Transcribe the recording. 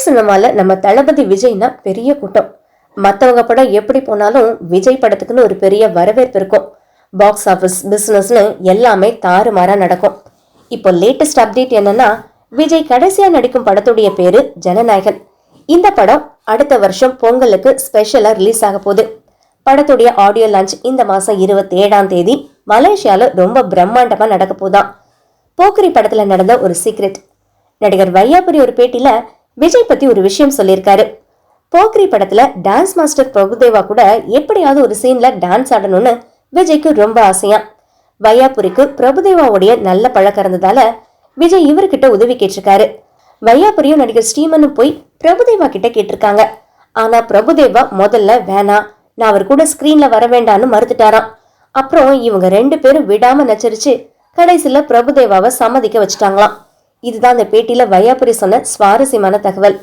தமிழ் சினிமால நம்ம தளபதி விஜய்னா பெரிய கூட்டம். மற்றவங்க படம் எப்படி போனாலும் விஜய் படத்துக்குன்னு ஒரு பெரிய வரவேற்பு இருக்கும். பாக்ஸ் ஆஃபீஸ் பிஸ்னஸ்னு எல்லாமே தாறுமாறாக நடக்கும். இப்போ லேட்டஸ்ட் அப்டேட் என்னன்னா விஜய் கடைசியாக நடிக்கும் படத்துடைய பேரு ஜனநாயகன். இந்த படம் அடுத்த வருஷம் பொங்கலுக்கு ஸ்பெஷலாக ரிலீஸ் ஆக போகுது. படத்துடைய ஆடியோ லான்ச் இந்த மாதம் இருபத்தி ஏழாம் தேதி மலேசியாவில் ரொம்ப பிரம்மாண்டமாக நடக்க போதான் போக்கரி படத்தில் நடந்த ஒரு சீக்ரெட் நடிகர் வையாபுரி ஒரு பேட்டியில் விஜய் பத்தி ஒரு விஷயம் சொல்லியிருக்காரு. போக்ரி படத்துல டான்ஸ் மாஸ்டர் பிரபுதேவா கூட எப்படியாவது ஒரு சீன்ல டான்ஸ் ஆடணும்னு விஜய்க்கு ரொம்ப ஆசையா. வையாபுரிக்கு பிரபுதேவாவுடைய நல்ல பழக்கம் இருந்ததால விஜய் இவர்கிட்ட உதவி கேட்டிருக்காரு. வையாபுரியும் நடிகர் ஸ்ரீமனும் போய் பிரபுதேவா கிட்ட கேட்டிருக்காங்க. ஆனா பிரபுதேவா முதல்ல வேணாம் நான் அவர் கூட ஸ்கிரீன்ல வர வேண்டாம்னு மறுத்துட்டாராம். அப்புறம் இவங்க ரெண்டு பேரும் விடாம நச்சரிச்சு கடைசியில பிரபுதேவாவை சம்மதிக்க வச்சுட்டாங்களாம். இதுதான் அந்த பேட்டியில வையாபுரி சொன்ன சுவாரஸ்யமான தகவல்.